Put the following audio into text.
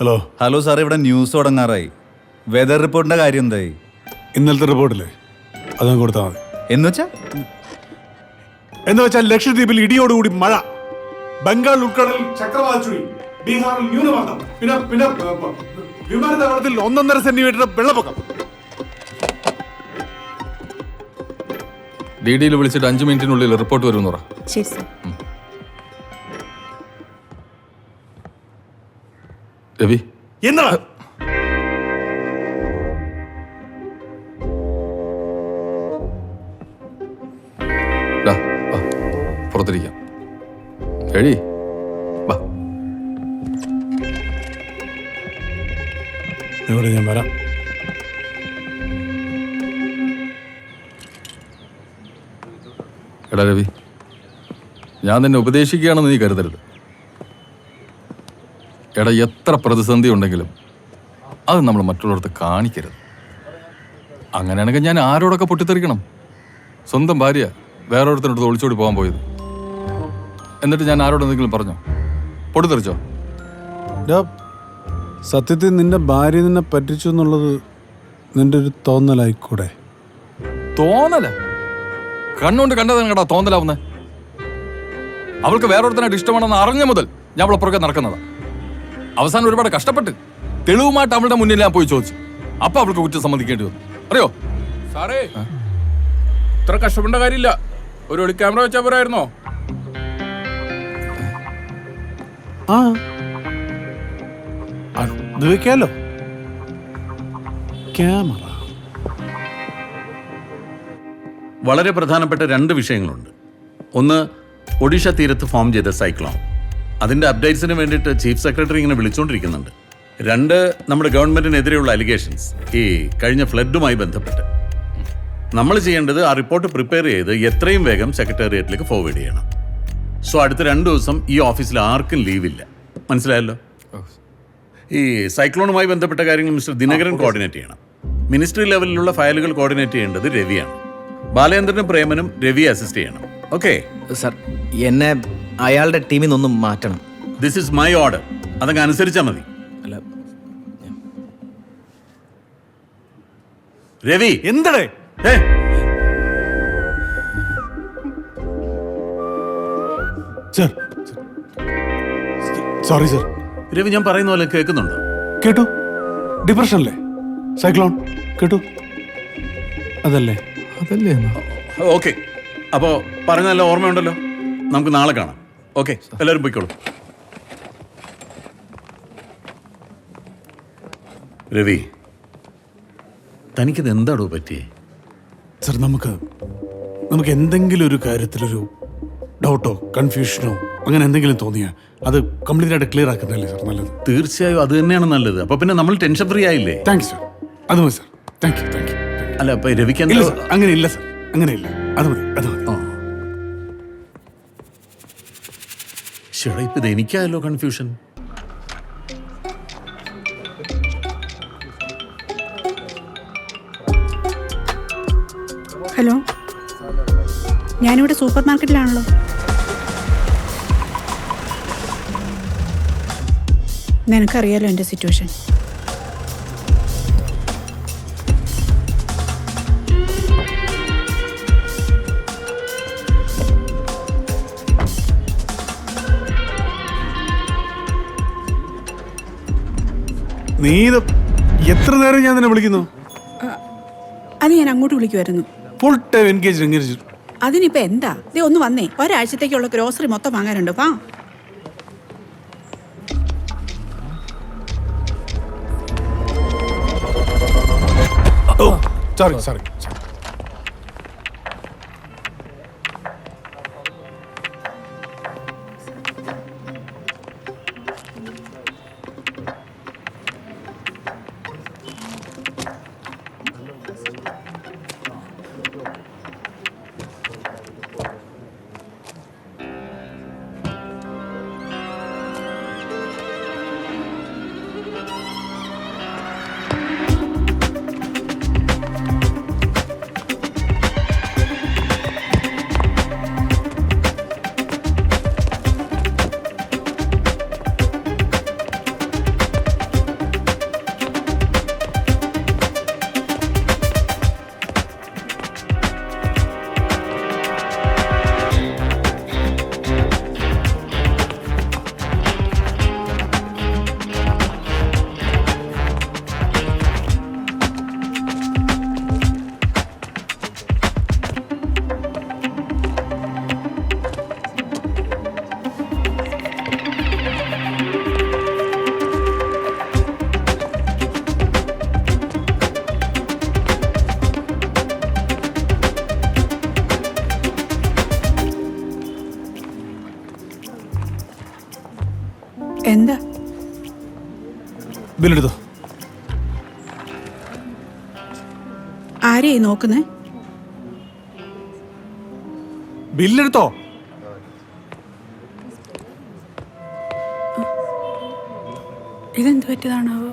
Hello hello sir ഇവിടെ news തുടങ്ങാറായി. Weather റിപ്പോർട്ടിന്റെ കാര്യം എന്തായി? ഇന്നലത്തെ റിപ്പോർട്ടില്ലേ അത് കൊടുത്താൽ മതി. എന്ന് വെച്ചാ? എന്ന് വെച്ചാൽ ലക്ഷദ്വീപിൽ ഇടിയോടുകൂടി മഴ. ബംഗാൾ ഉൾക്കടലിൽ ചക്രവാത ചുഴി ബീഹാറിൽ ന്യൂനമർദ്ദം. പിന്നെ പിന്നെ വിമാനത്താവളത്തിൽ ഒന്നൊന്നര സെന്റിമീറ്റർ വെള്ളപ്പൊക്കം. ഡി ഡിയിൽ വിളിച്ചിട്ട് അഞ്ച് മിനിറ്റിനുള്ളിൽ റിപ്പോർട്ട് വരുമെന്ന് പറ. ശരി സർ രവി. എന്താ പുറത്തിരിക്കാം. എഴി വാ. ഇവിടെ ഞാൻ വരാം. എടാ രവി ഞാൻ നിന്നെ ഉപദേശിക്കുകയാണെന്ന് നീ കരുതരുത്. എടാ എത്ര പ്രതിസന്ധി ഉണ്ടെങ്കിലും അത് നമ്മൾ മറ്റുള്ളവർക്ക് കാണിക്കരുത്. അങ്ങനെയാണെങ്കിൽ ഞാൻ ആരോടൊക്കെ പൊട്ടിത്തെറിക്കണം? സ്വന്തം ഭാര്യ വേറൊരുത്തിനടുത്ത് ഒളിച്ചോടി പോകാൻ പോയത്. എന്നിട്ട് ഞാൻ ആരോട് എന്തെങ്കിലും പറഞ്ഞോ? പൊട്ടിത്തെറിച്ചോ? സത്യത്തിൽ നിന്റെ ഭാര്യ നിന്നെ പറ്റിച്ചു എന്നുള്ളത് നിന്റെ ഒരു തോന്നലായിക്കൂടെ? തോന്നല? കണ്ണുകൊണ്ട് കണ്ടതാണ് കേട്ടോ തോന്നലാവുന്നേ? അവൾക്ക് വേറൊരുത്തനായിട്ട് ഇഷ്ടമാണെന്ന് അറിഞ്ഞ മുതൽ ഞാൻ അവളെ പുറകെ നടക്കുന്നതാ. അവസാനം ഒരുപാട് കഷ്ടപ്പെട്ട് തെളിവുമായിട്ട് അവളുടെ മുന്നിൽ ഞാൻ പോയി ചോദിച്ചു. അപ്പൊ അവൾക്ക് കുറ്റം സമ്മതിക്കേണ്ടി വന്നു. അറിയോ? സാറേ ഇത്ര കഷ്ടപ്പെടേണ്ട കാര്യമില്ല. ഒരു ഒളി ക്യാമറ വെച്ചാൽ പോരായിരുന്നോ? ആ. അത് വെക്കാലോ? ക്യാമറ. വളരെ പ്രധാനപ്പെട്ട രണ്ട് വിഷയങ്ങളുണ്ട്. ഒന്ന് ഒഡീഷ തീരത്ത് ഫോം ചെയ്ത സൈക്ലോൺ. അതിന്റെ അപ്ഡേറ്റ്സിന് വേണ്ടിയിട്ട് ചീഫ് സെക്രട്ടറി ഇങ്ങനെ വിളിച്ചുകൊണ്ടിരിക്കുന്നുണ്ട് രണ്ട് നമ്മുടെ ഗവൺമെന്റിനെതിരെയുള്ള അലിഗേഷൻസ് ഈ കഴിഞ്ഞ ഫ്ലഡുമായി ബന്ധപ്പെട്ട്. നമ്മൾ ചെയ്യേണ്ടത് ആ റിപ്പോർട്ട് പ്രിപ്പയർ ചെയ്ത് എത്രയും വേഗം സെക്രട്ടേറിയറ്റിലേക്ക് ഫോർവേഡ് ചെയ്യണം. സോ അടുത്ത രണ്ട് ദിവസം ഈ ഓഫീസിൽ ആർക്കും ലീവില്ല മനസ്സിലായല്ലോ? ഈ സൈക്ലോണുമായി ബന്ധപ്പെട്ട കാര്യങ്ങൾ മിസ്റ്റർ ദിനകരൻ കോർഡിനേറ്റ് ചെയ്യണം. മിനിസ്ട്രി ലെവലിലുള്ള ഫയലുകൾ കോർഡിനേറ്റ് ചെയ്യേണ്ടത് രവിയാണ്. ബാലേന്ദ്രനും പ്രേമനും രവി അസിസ്റ്റ് ചെയ്യണം. ഓക്കെ സർ എന്നെ അയാളുടെ ടീമിൽ നിന്നൊന്നും മാറ്റണം. ദിസ് ഇസ് മൈ ഓർഡർ അതങ്ങ് അനുസരിച്ചാൽ മതി. അല്ല. രവി. എന്തടേ? സർ. സോറി സർ രവി ഞാൻ പറയുന്ന പോലെ കേൾക്കുന്നുണ്ടോ? കേട്ടു. ഡിപ്രഷനല്ലേ സൈക്ലോൺ കേട്ടു. അതല്ലേ? അതല്ലേ ഓക്കെ. അപ്പോൾ പറഞ്ഞല്ല ഓർമ്മയുണ്ടല്ലോ? നമുക്ക് നാളെ കാണാം. ഓക്കെ എല്ലാവരും പോയിക്കോളൂ. രവി തനിക്കിത് എന്താടോ പറ്റിയേ സർ നമുക്ക് നമുക്ക് എന്തെങ്കിലും ഒരു കാര്യത്തിലൊരു ഡൗട്ടോ കൺഫ്യൂഷനോ അങ്ങനെ എന്തെങ്കിലും തോന്നിയാൽ അത് കംപ്ലീറ്റ് ആയിട്ട് ക്ലിയർ ആക്കുന്നതല്ലേ സർ നല്ലത്? തീർച്ചയായും അത് തന്നെയാണ് നല്ലത്. അപ്പൊ പിന്നെ നമ്മൾ ടെൻഷൻ ഫ്രീ ആയില്ലേ? Thank you sir. അത് മതി sir. Thank you thank you അല്ല അപ്പൊ രവിക്ക് എന്താ അങ്ങനെ ഇല്ല സർ അങ്ങനെ ഇല്ല. അത് മതി അത് മതി. ശ്ശെടാ, ഇപ്പൊ ഇത് എനിക്കായല്ലോ കൺഫ്യൂഷൻ ഹലോ? ഞാനിവിടെ സൂപ്പർ മാർക്കറ്റിലാണല്ലോ നിനക്കറിയാലോ എന്റെ സിറ്റുവേഷൻ. നീ ഇത് എത്ര നേരം ഞാൻ നിന്നെ വിളിക്കുന്നു? അത് ഞാൻ അങ്ങോട്ട് വിളിക്കുമായിരുന്നു ഫുൾ ടൈം എൻഗേജ് എൻഗേജ് അതിനിപ്പോ എന്താ? ദേ ഒന്ന് വന്നേ. ഒരാഴ്ചത്തേക്കുള്ള ഗ്രോസറി മൊത്തം വാങ്ങാനുണ്ട്. വാ. സോറി സോറി എന്താ? ബില്ലെടുത്തോ. ആരെയായി നോക്കുന്നേ? ബില്ലെടുത്തോ. ഇതെന്ത് പറ്റിയതാണാവോ?